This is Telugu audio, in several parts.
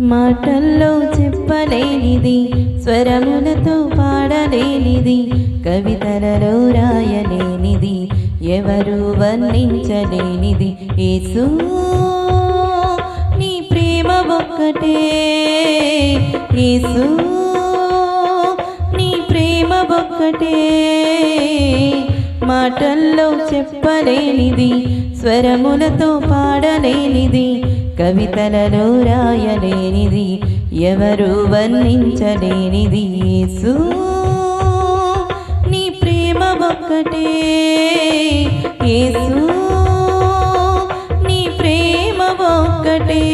మాటల్లో చెప్పలేనిది స్వరములతో పాడలేనిది కవితలలో రాయలేనిది ఎవరు వర్ణించలేనిది. యేసు నీ ప్రేమ ఒక్కటే. యేసు నీ ప్రేమ ఒక్కటే. మాటల్లో చెప్పలేనిది స్వరములతో పాడలేనిది కవితలలో రాయలేనిది ఎవరు వర్ణించలేనిది యేసు. నీ ప్రేమ ఒక్కటే యేసు. నీ ప్రేమ ఒక్కటే.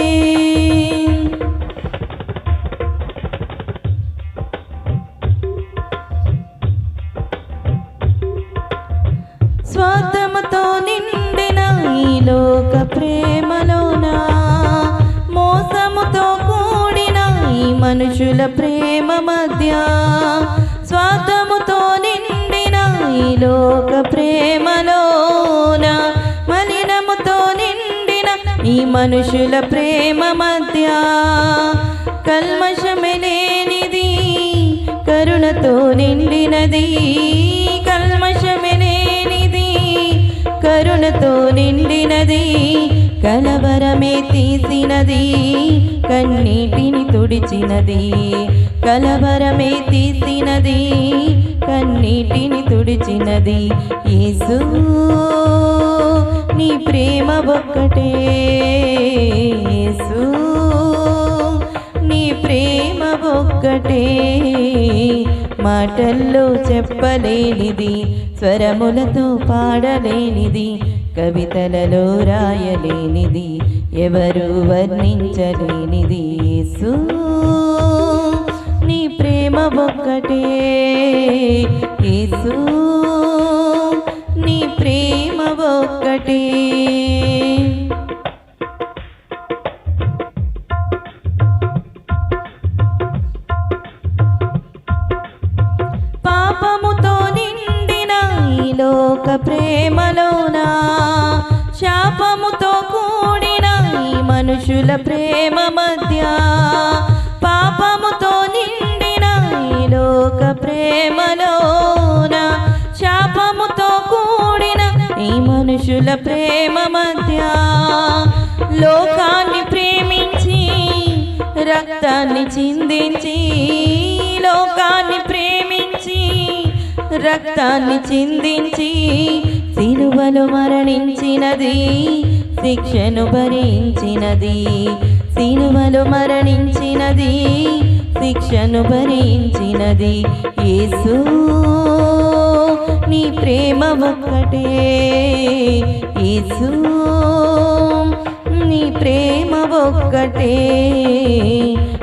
స్వార్థముతో నిన్ను ప్రేమ మధ్య స్వార్థముతో నిండిన ఈ లోక ప్రేమలోన మలినముతో నిండిన ఈ మనుషుల ప్రేమ మధ్య కల్మషమే లేనిది కరుణతో నిండినది. కల్మషమే లేనిది కరుణతో నిండినది. కలవరమే తీసినది కన్నీటిని తుడిచినది. కలవరమే తీసినది కన్నీటిని తుడిచినది. యేసు నీ ప్రేమ ఒక్కటే. యేసు నీ ప్రేమ ఒక్కటే. మాటల్లో చెప్పలేనిది స్వరములతో పాడలేనిది కవితలలో రాయలేనిది ఎవరు వర్ణించలేనిది యేసు. నీ ప్రేమ ఒక్కటే యేసు. నీ ప్రేమ ఒక్కటే. పాపముతో నిండిన ఈ లోక ప్రేమలోనా? మనుషుల ప్రేమ మధ్య పాపముతో నిండిన ఈ లోక ప్రేమలోన శాపముతో కూడిన ఈ మనుషుల ప్రేమ మధ్య లోకాన్ని ప్రేమించి రక్తాన్ని చిందించి లోకాన్ని ప్రేమించి రక్తాన్ని చిందించి సిలువలు మరణించినది శిక్షను భరించినది. సిలువలు మరణించినది. శిక్షను భరించినది. యేసు నీ ప్రేమ ఒక్కటే. యేసు నీ ప్రేమ ఒక్కటే.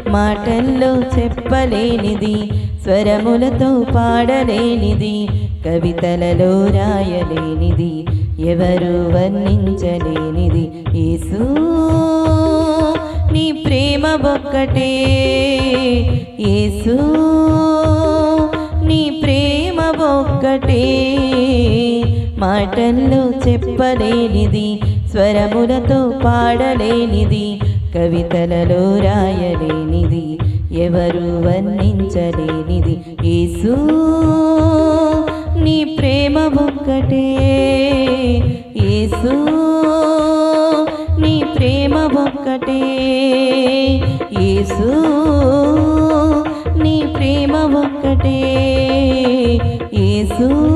మాటల్లో చెప్పలేనిది స్వరములతో పాడలేనిది కవితలలో రాయలేనిది ఎవరు వర్ణించలేనిది యేసు. నీ ప్రేమ ఒక్కటే యేసు. నీ ప్రేమ ఒక్కటే మాటల్లో చెప్పలేనిది స్వరములతో పాడలేనిది కవితలలో రాయలేనిది ఎవరు వర్ణించలేనిది యేసు. నీ ప్రేమ ఒక్కటే ఒక్కటే. యేసు నీ ప్రేమ ఒక్కటే. యేసు